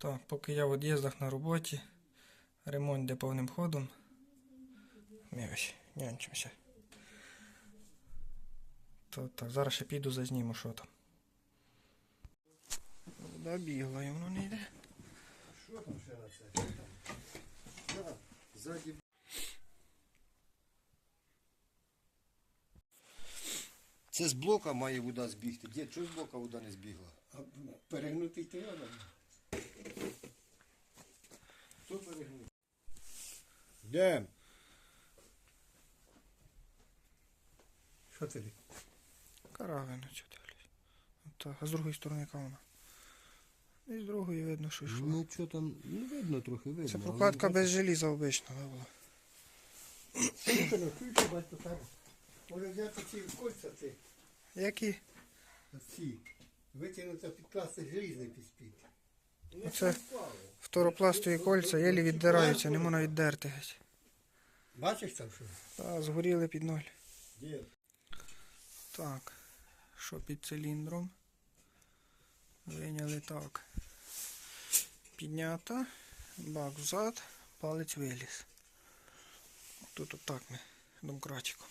Так, поки я в від'їздах на роботі, ремонт йде повним ходом. Ми ось нянчимося. То так, зараз ще піду зазніму, що там. Вода бігла, і воно не йде. Що там ще на це? Да, ззаді. Це з блока має вода збігти. Дід, чого з блока вода не збігла? А перегнутий треба. Хто перегнув? Де? Що ти? Каравина, що дивлюсь. Так, а з другої сторони яка вона? І з другої видно, що йшло. Ну що там, ну видно трохи, видно. Це прокладка без желіза обична, була. Ну. Може взяти ці кольця ці, Які? ці, витягнути, підкласти желізний підспід. Оце второпластові кольця єлі віддираються, не можна віддерти геть. Бачиш там що? Та, згоріли під ноль. Дід. Так, що під циліндром? Виняли так. Піднята, бак взад, палець виліз. Тут отак ми домкратиком.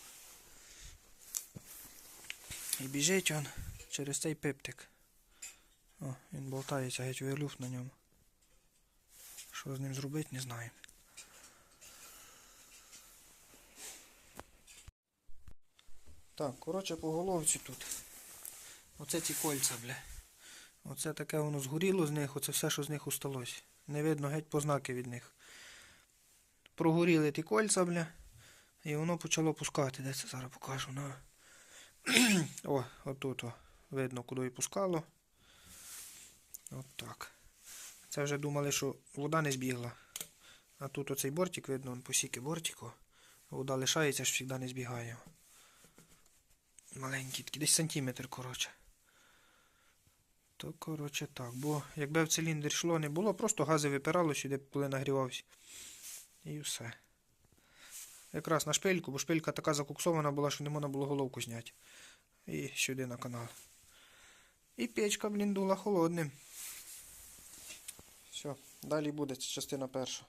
І біжить він через цей пиптик. О, він болтається, геть вилюф на ньому. Що з ним зробити, не знаю. Так, коротше, по головці тут. Оце ці кольця, бля. Оце таке воно згоріло з них, оце все, що з них усталось. Не видно геть познаки від них. Прогоріли ті кольця, бля. І воно почало пускати. Де це зараз покажу? На. О, отут о. Видно, куди і пускало. От так. Це вже думали, що вода не збігла. А тут оцей бортик, видно, он посіки бортику. Вода лишається, ж завжди не збігає. Маленький, такий, десь сантиметр, коротше. То, коротше, так. Бо якби в циліндр йшло не було, просто гази випирало сюди, коли нагрівався. І все. Якраз на шпильку, бо шпилька така закуксована була, що не можна було головку зняти. І сюди на канал. І печка, блін, дула холодним. Все, далі буде, частина перша.